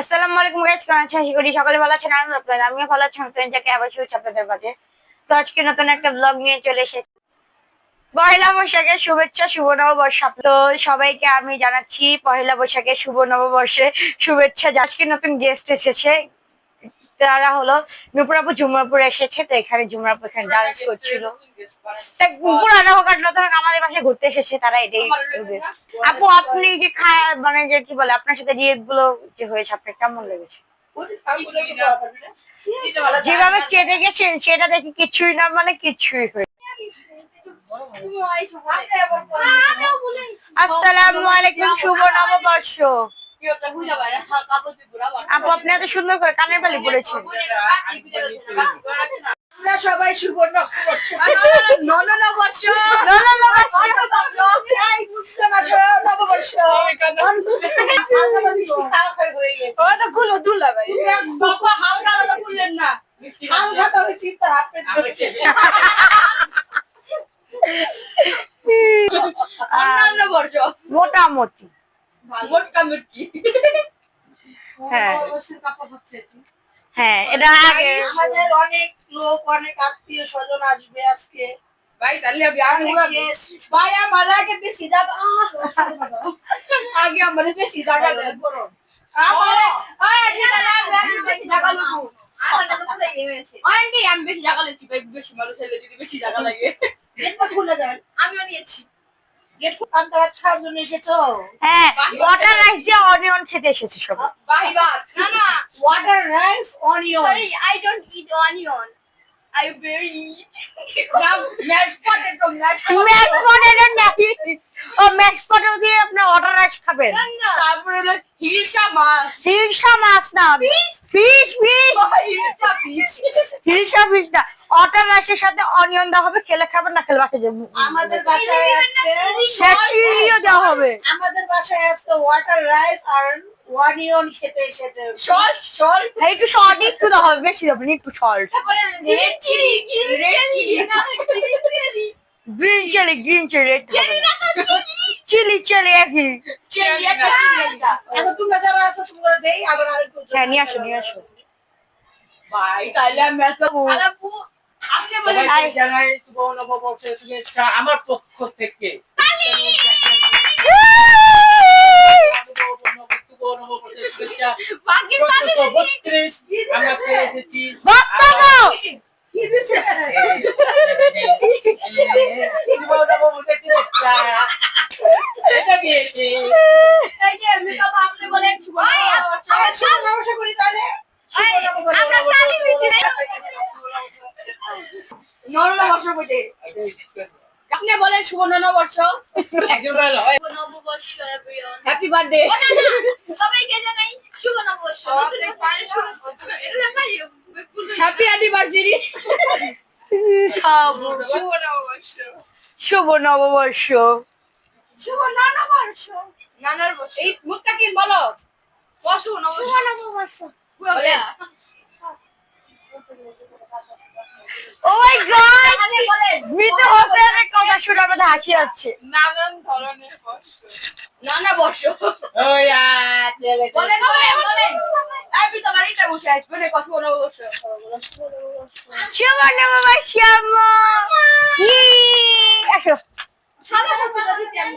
আসসালামু আলাইকুম গাইস কেমন আছেন? আশা করি সকলে ভালো আছেন আমি আপনাদের আমিও ভালো আছি নতুন যাকে আবার শুরু আপনাদের মাঝে। তো আজকে নতুন একটা ব্লগ নিয়ে চলে এসেছি। পহেলা বৈশাখের শুভেচ্ছা, শুভ নববর্ষ। তো সবাইকে আমি জানাচ্ছি, পহেলা বৈশাখের শুভ নববর্ষে শুভেচ্ছা। আজকে নতুন গেস্ট এসেছে। তারা হলো নুপুরাপু ঝুমরাপুর এসেছে তো এখানে ঝুমরাপু এখানে ডান্স করছিল। তা পুরানো হোক আর নতুন আমাদের পাশে ঘুরতে এসেছে তারা এটাই আপু আপনি যে খায় মানে যে কি বলে আপনার সাথে রিয়েক্টগুলো যে হয়েছে আপনার কেমন লেগেছে? যেভাবে চেতে গেছেন সেটা দেখে কিছুই না মানে কিছুই হয়ে আসসালামু আলাইকুম শুভ নববর্ষ। আপু আপনি এত সুন্দর করে কানের বালি পড়েছেন আমরা সবাই সুবর্ণ নববর্ষ। নববর্ষ। না হালকা তো হয়েছি তার হাত পেতে হ্যাঁ। হ্যাঁ এটা আগে আমাদের অনেক লোক অনেক আত্মীয় স্বজন আসবে আজকে। অনেক guest। ভাই আমার আগে বেশি জায়গা আহ! আগে আমার বেশি জায়গা আমার আগে বেশি জায়গা লুকু আমি বেশি জায়গা মানুষ এলে যদি বেশি জায়গা লাগে। খুলে দেন। আমিও নিয়েছি। খাওয়ার জন্য এসেছ? হ্যাঁ ওয়াটার রাইস দিয়ে অনিয়ন খেতে এসেছে সবাই। বাদ না না। Water rice onion sorry I don't eat onion eat না mash potato mash mash potato নাকি? ও ম্যাশ পটেটো দিয়ে আপনি ওয়াটার রাইস খাবেন। তারপরে হলো হিলসা মাছ। হিলসা মাছ না। Fish fish hilsa fish hilsa fish না। ওয়াটার রাইসের সাথে অনিয়ন দেওয়া হবে খেলে খাবেন না খেলে বাকি যাবে। আমাদের বাসায় আজকে চিলিও দেওয়া হবে। আমাদের বাসায় আজকে ওয়াটার রাইস আর অনিয়ন খেতে এসেছে। সল্ট সল্ট হ্যাঁ, একটু সল্ট একটু হবে বেশি দেবেন একটু salt red chilli red chilli green chilli green chilli chilli chilli না তো চিলি চিলি চিলি একই। চিলি একটা এখন তোমরা যারা আছো তোমরা দেই আবার আরেকটু হ্যাঁ নিয়ে আসো নিয়ে আসো। ভাই তাহলে আমি আসব। আলাপু আপনি বলেন জানাই শুভ নববর্ষের শুভেচ্ছা আমার পক্ষ থেকে। আমরা পেয়ে এসেছি। বাবা কি আপনি বলেন শুভ নববর্ষ। হ্যাপি বার্থডে সবাইকে জানাই শুভ নববর্ষ। হ্যাপি অ্যানিভার্সারি শুভ নববর্ষ। শুভ নববর্ষ। শুভ নববর্ষ। নানার বর্ষ। এই মুত্তাকিন বলো। শুভ নববর্ষ। শুভ নববর্ষ বলে ও মাই গড তাহলে বলেন মৃত হোসেনের আমাদের হাসি আছে নানান ধরনের কষ্ট নানা বর্ষ ওই আ, চলে বলেন বলেন আমি তো বাড়িতে বসে আছি মানে কথা বড় শ্যামা শ্যামা বাবা শ্যামা আসো। সাদা কথা দিতে আমি।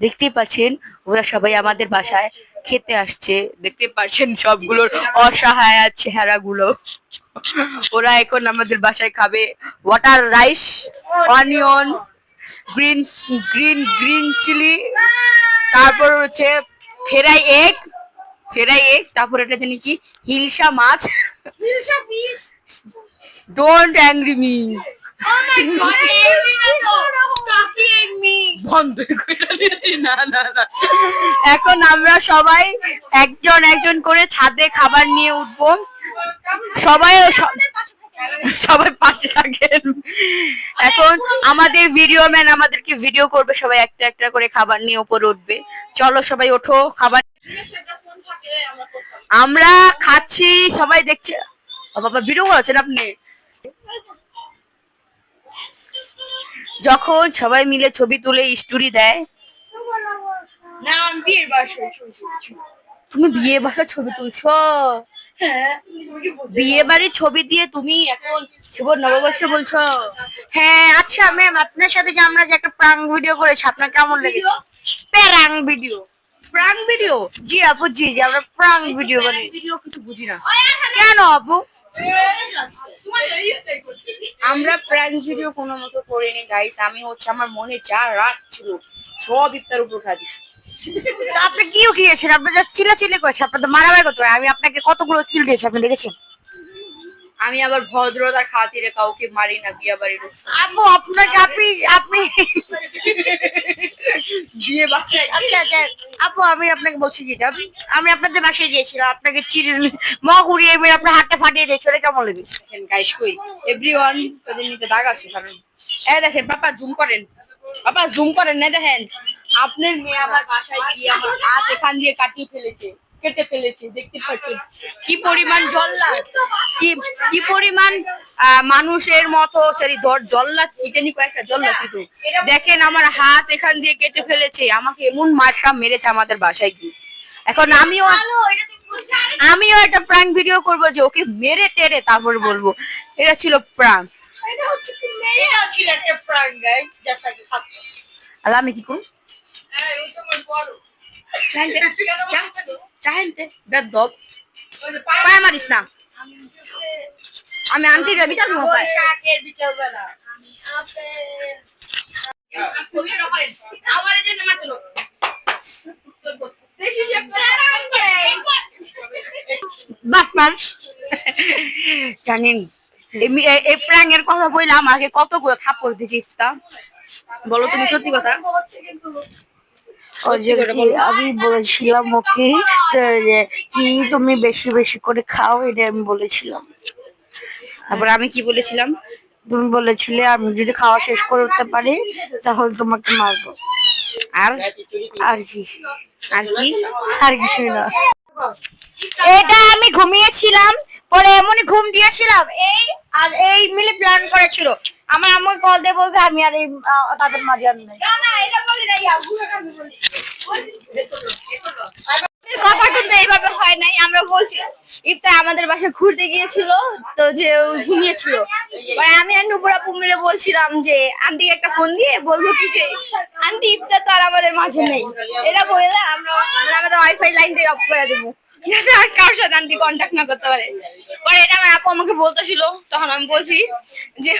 দেখতেই পাচ্ছেন ওরা সবাই আমাদের বাসায় খেতে আসছে। দেখতে পাচ্ছেন সবগুলোর অসহায় চেহারা গুলো ওরা এখন আমাদের বাসায় খাবে water rice onion green green green chilli তারপর হচ্ছে ফেরাই এগ ফেরাই এগ তারপর এটা জানি কি হিলসা মাছ। Hilsa fish don't angry me বন্ধ করে দিয়েছি না না না। এখন আমরা সবাই একজন একজন করে ছাদে খাবার নিয়ে উঠবো। সবাই সবাই পাশে থাকেন। এখন আমাদের ভিডিও ম্যান আমাদেরকে ভিডিও করবে সবাই একটা একটা করে খাবার নিয়ে উপরে উঠবে। চলো সবাই ওঠো খাবার আমরা খাচ্ছি সবাই দেখছে বাবা ভিডিও আছেন আপনি? যখন সবাই মিলে ছবি তুলে স্টোরি দেয়। না আমি বিয়ের বাসায় তুমি বিয়ে বাসার ছবি তুলছো? হ্যাঁ? বিয়ে বাড়ির ছবি দিয়ে তুমি এখন শুভ নববর্ষে বলছো? হ্যাঁ আচ্ছা ম্যাম আপনার সাথে যে আমরা যে একটা প্রাং ভিডিও করেছি আপনার কেমন লেগেছে? প্রাং ভিডিও প্রাং ভিডিও জি আপু জি জি আমরা প্রাং ভিডিও বানাই। ভিডিও কিছু বুঝি না। কেন আপু? আমরা প্র্যাঙ্ক ভিডিও কোনো মতো করিনি গাইস আমি হচ্ছে আমার মনে যা রাগ ছিল, সব ইফতার উপর দিচ্ছি আপনি কি উঠিয়েছেন আপনি চিলা চিলে করেছেন, আপনার তো মারামারি করতে। আমি আপনাকে কতগুলো কিল দিয়েছি, আপনি দেখেছেন? আমি আবার ভদ্রতার খাতিরে কাউকে মারি না বিয়া বাড়ির আপু আপনাকে আপনি আপনি বিয়ে বাচ্চায় আচ্ছা আচ্ছা আপু আমি আপনাকে বলছি যেটা আমি আপনাদের বাসায় গিয়েছিলাম আপনাকে চিড়ে মগ উড়িয়ে মেরে আপনার হাতটা ফাটিয়ে দিয়েছি ওটা কেমন লেগেছে? দেখেন গাইস কই এভরিওয়ান তোদের নিতে দাগ আছে কারণ এ দেখেন পাপা জুম করেন। পাপা জুম করেন না দেখেন আপনার মেয়ে আমার বাসায় গিয়ে আমার হাত এখান দিয়ে কাটিয়ে ফেলেছে। কেটে ফেলেছে দেখতে পাচ্ছেন কি পরিমাণ জল্লাদ কি কি পরিমাণ আহ, মানুষের মতো সরি জল্লাদ কিটেনি কয়েকটা জল্লাদ কিন্তু। দেখেন আমার হাত এখান দিয়ে কেটে ফেলেছে আমাকে এমন মারটা মেরেছে আমাদের বাসায় গিয়ে। এখন আমিও আমিও একটা প্রাঙ্ক ভিডিও করব যে ওকে মেরে টেরে তারপর বলব। এটা ছিল প্রাঙ্ক. আর আমি কি করব? ওই যে পায়ে- মারিস না আমি আন্টির বিচার করব পায়ে। বৈশাখের বিকেলবেলা। আমি আপেল। আমার যে নামা ছিল। জানেন এই- এর কথা বললে আমাকে কতগুলো থাপ্পড় দিয়েছে ইফতা বলো তুমি সত্যি কথা আমি বলেছিলাম ওকে কি তুমি বেশি বেশি করে খাও এটা আমি বলেছিলাম। তারপর আমি কি বলেছিলাম? তুমি বলেছিলে আমি যদি খাওয়া শেষ করে উঠতে পারি তাহলে তোমাকে মারবো। আর? আর কি। আর কি? আর কিছু না। এটা আমি ঘুমিয়েছিলাম পরে এমনই ঘুম দিয়েছিলাম এই আর এই মিলে প্ল্যান করেছিল। আমার আম্মুকে কল দিয়ে বলবে আমি আর এই তাদের মাঝে আর নেই। না না এটা বলি না ইয়া বুড়াটা আমি বলি আমাদের কথা কিন্তু এইভাবে হয় নাই আমরা বলছি, ইফতার আমাদের বাসায় ঘুরতে গিয়েছিল, তো যে ও ঘুমিয়েছিল। মানে আমি আর নুপুর মিলে বলছিলাম যে, আন্টিকে একটা ফোন দিয়ে বলব কি আন্টি, ইফতার তো আর আমাদের মাঝে নেই। এটা বললে আমরা আমাদের ওয়াইফাই লাইনটাই অফ করে দেবো। আর সাথে আন্টি না করতে পারে। পরে এটা আমার আপু আমাকে বলতেছিল, তখন আমি বলছি যে,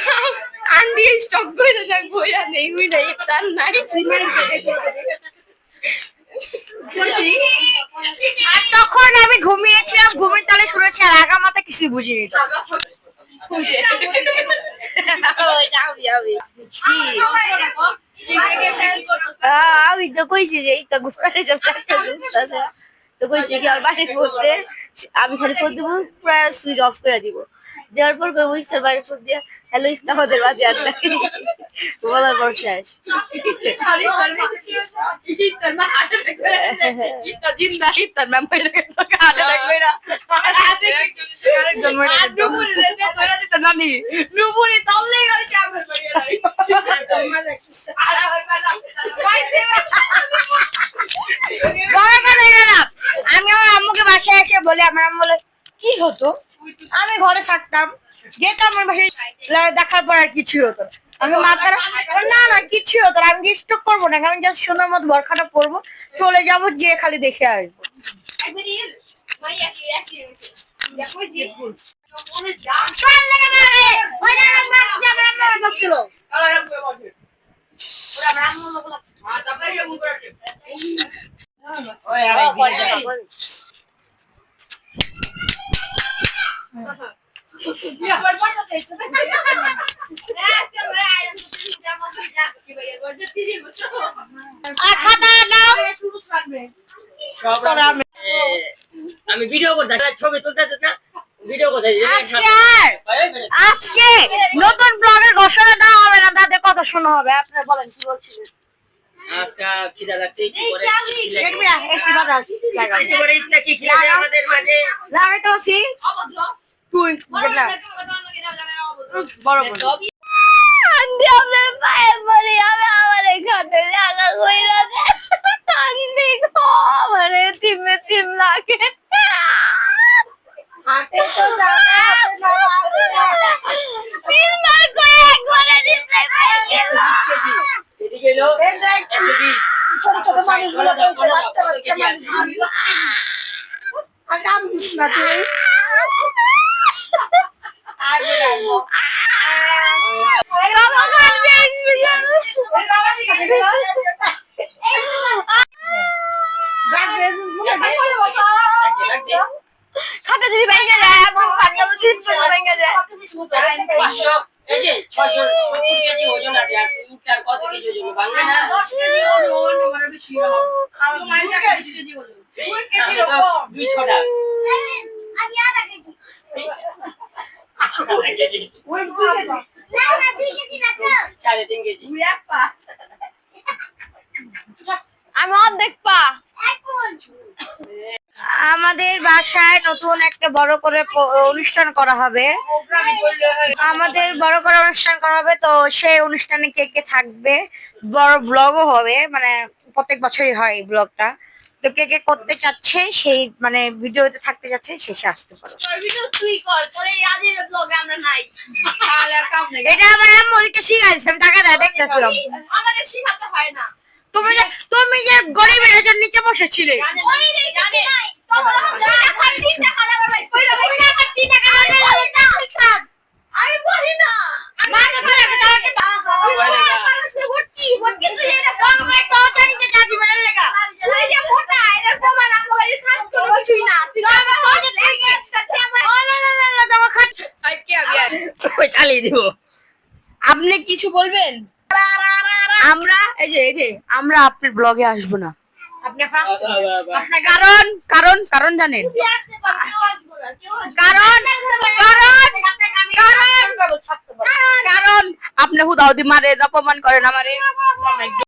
আন্টি স্টক করে বইয়া নেই ইফতার আর তখন আমি ঘুমিয়েছিলাম, ঘুমের তালে শুনেছি আর আগা মাথা কিছু বুঝিনি আমি তো কইছি যে এই তো যাবে। তো কইছি কি আর বাড়ি করতে আমি খালি ফোন দিব প্রায় সুইচ অফ করে দিব দেওয়ার পর কই ইফতার বাড়ি ফোন দিয়ে হ্যালো ইফতার আমাদের বাজে আর নাই বলার পর শেষ ইফতার জিন্দা ইফতার ম্যাম বাইরে তোকে হাতে রাখবে না আরেকজন মরে গেল। নানি নুপুরি তললে গেল চাপের বাড়ি আর আমার পাইতে বড় কথা এটা না আমি আমার আম্মুকে বাসায় এসে বলে আমার আম্মু বলে কি হতো? আমি ঘরে থাকতাম যেতাম আমার লা- দেখার পর আর কিছুই হতো। আমি মাথার না না কিছুই হতো না। আমি ডিস্টার্ব করব না আমি জাস্ট সুন্দর মতো বরখাটা পরবো চলে যাব যে খালি দেখে আসব। চল আমি ভিডিও করতে ছবি তুলতে না ভিডিও কোথায় আজকে নতুন ব্লগের ঘোষণা দেওয়া হবে না তাদের কথা শোনা হবে। আপনারা বলেন কি বলছিলেন? আজকে খিদা লাগছে কি করে দেখবি না। বড় হাতে তো তিনবার করে একবারে এদিকে এলো ছোট ছোট মানুষগুলো বলছে বাচ্চা বাচ্চা মানুষগুলো। আর কাম দিস না তুই? খাতা যদি ভেঙে যায় এবং খাতা যদি ভেঙে যায় পাঁচশো এই যে ছয়শো সত্তর কেজি ওজন আছে আর ইটটার কত কেজি ওজন বাংলা না দশ কেজি ওজন আমার বেশি কেজি ওজন দুই ছটা আমি আধা কেজি ওই দুই কেজি। না না দুই কেজি না তো। সাড়ে তিন কেজি। দুই এক পা। আমি অর্ধেক পা। আমাদের বাসায় নতুন একটা বড় করে অনুষ্ঠান করা হবে। আমাদের বড় করে অনুষ্ঠান করা হবে তো সেই অনুষ্ঠানে কে কে থাকবে? বড় ব্লগও হবে মানে প্রত্যেক বছরই হয় এই ব্লগটা তো কে কে করতে চাচ্ছে সেই মানে ভিডিওতে থাকতে যাচ্ছে শেষে আসতে পারো ভিডিও তুই কর পরে আজের ব্লগে আমরা নাই। তাহলে আর কাম নেই। এটা আমার আম্মু ওদিকে শিখাইছে আমি টাকা দেয় দেখতেছিলাম। আমাদের শিখাতে হয় না। তুমি যে তুমি যে গরিবের জন্য নিচে বসেছিলে। আমি বলি না। চালিয়ে দিব আপনি কিছু বলবেন? আমরা এই যে এই যে আমরা আপনার ব্লগে আসব না। আপনি আপনার কারণ? কারণ কারণ জানেন। কারণ কারণ কারণ কারণ আপনি হুদাহুদি মারে অপমান করেন আমারে